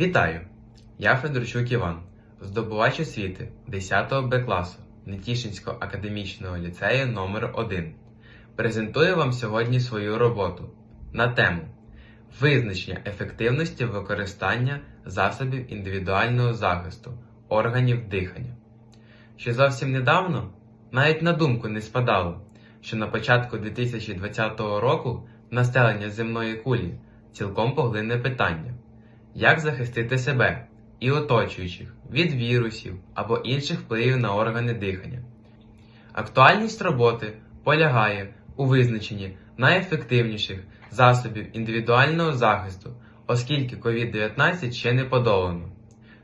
Вітаю! Я Федорчук Іван, здобувач освіти 10 Б класу Нетішинського академічного ліцею номер 1 Презентую вам сьогодні свою роботу на тему Визначення ефективності використання засобів індивідуального захисту органів дихання. Ще зовсім недавно навіть на думку не спадало, що на початку 2020 року населення земної кулі цілком поглине питання, як захистити себе і оточуючих від вірусів або інших впливів на органи дихання. Актуальність роботи полягає у визначенні найефективніших засобів індивідуального захисту, оскільки COVID-19 ще не подолано.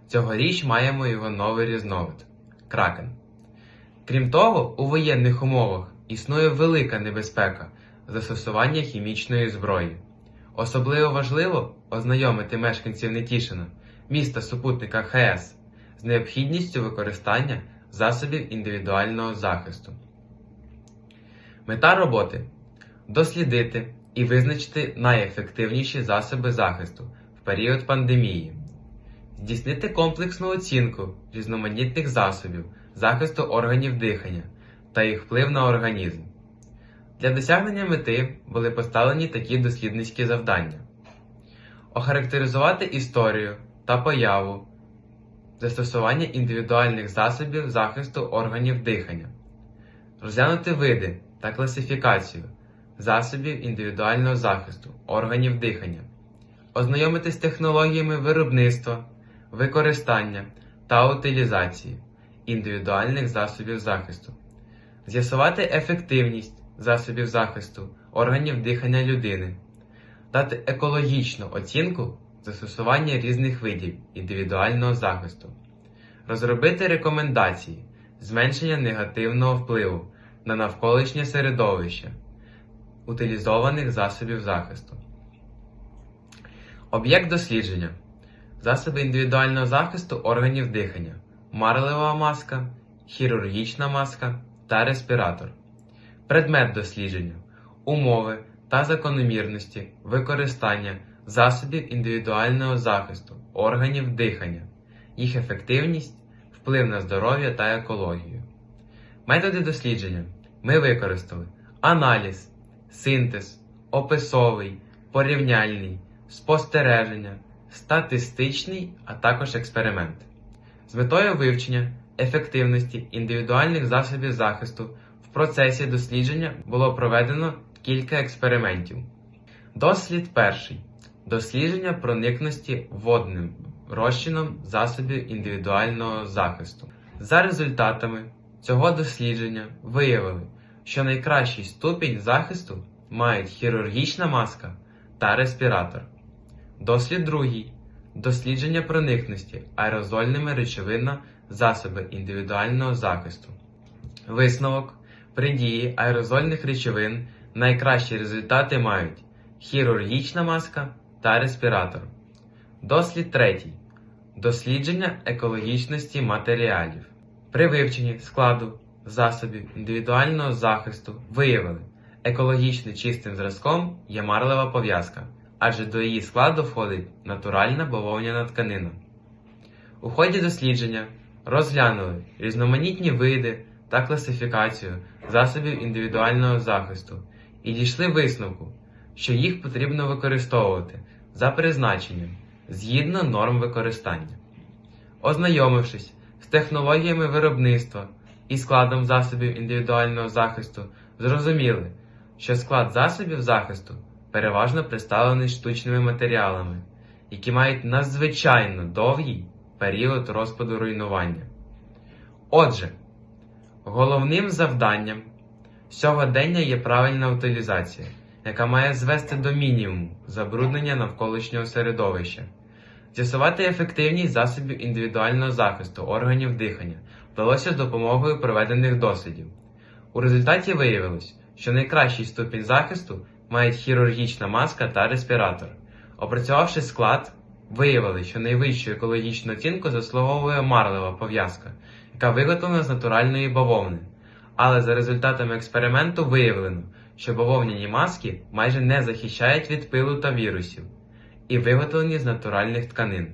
Цьогоріч маємо його новий різновид кракен. Крім того, у воєнних умовах існує велика небезпека застосування хімічної зброї. Особливо важливо ознайомити мешканців Нетішина, міста супутника ХС, з необхідністю використання засобів індивідуального захисту. Мета роботи дослідити і визначити найефективніші засоби захисту в період пандемії, здійснити комплексну оцінку різноманітних засобів захисту органів дихання та їх вплив на організм. Для досягнення мети були поставлені такі дослідницькі завдання: охарактеризувати історію та появу застосування індивідуальних засобів захисту органів дихання, розглянути види та класифікацію засобів індивідуального захисту органів дихання, ознайомитись з технологіями виробництва, використання та утилізації індивідуальних засобів захисту, з'ясувати ефективність засобів захисту органів дихання людини, дати екологічну оцінку застосування різних видів індивідуального захисту, розробити рекомендації зменшення негативного впливу на навколишнє середовище утилізованих засобів захисту. Об'єкт дослідження засоби індивідуального захисту органів дихання, марлева маска, хірургічна маска та респіратор. Предмет дослідження, умови та закономірності використання засобів індивідуального захисту органів дихання, їх ефективність, вплив на здоров'я та екологію. Методи дослідження ми використали аналіз, синтез, описовий, порівняльний, спостереження, статистичний, а також експеримент. З метою вивчення ефективності індивідуальних засобів захисту процесі дослідження було проведено кілька експериментів. Дослід перший. Дослідження проникності водним розчином засобів індивідуального захисту. За результатами цього дослідження виявили, що найкращий ступінь захисту мають хірургічна маска та респіратор. Дослід другий. Дослідження проникності аерозольними речовина засоби індивідуального захисту. Висновок. При дії аерозольних речовин найкращі результати мають хірургічна маска та респіратор. Дослід третій. Дослідження екологічності матеріалів. При вивченні складу засобів індивідуального захисту виявили, екологічно чистим зразком є марлева пов'язка, адже до її складу входить натуральна бавовняна тканина. У ході дослідження розглянули різноманітні види та класифікацію засобів індивідуального захисту і дійшли висновку, що їх потрібно використовувати за призначенням згідно норм використання. Ознайомившись з технологіями виробництва і складом засобів індивідуального захисту, зрозуміли, що склад засобів захисту переважно представлений штучними матеріалами, які мають надзвичайно довгий період розпаду руйнування. Отже, головним завданням сьогодення є правильна утилізація, яка має звести до мінімуму забруднення навколишнього середовища, з'ясувати ефективність засобів індивідуального захисту органів дихання вдалося з допомогою проведених дослідів. У результаті виявилось, що найкращий ступінь захисту мають хірургічна маска та респіратор. Опрацювавши склад, виявили, що найвищу екологічну оцінку заслуговує марлева пов'язка, яка виготовлена з натуральної бавовни. Але за результатами експерименту виявлено, що бавовняні маски майже не захищають від пилу та вірусів і виготовлені з натуральних тканин.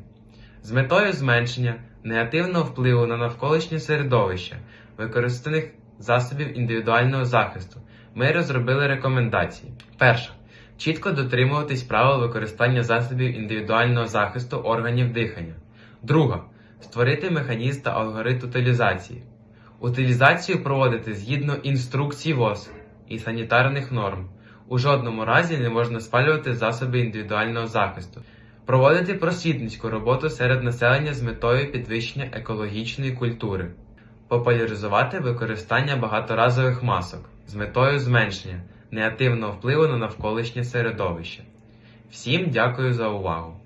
З метою зменшення негативного впливу на навколишнє середовище використаних засобів індивідуального захисту ми розробили рекомендації. Перша. Чітко дотримуватись правил використання засобів індивідуального захисту органів дихання. Друга. Створити механізм та алгоритм утилізації. Утилізацію проводити згідно інструкцій ВОЗ і санітарних норм. У жодному разі не можна спалювати засоби індивідуального захисту. Проводити просвітницьку роботу серед населення з метою підвищення екологічної культури. Популяризувати використання багаторазових масок з метою зменшення негативного впливу на навколишнє середовище. Всім дякую за увагу!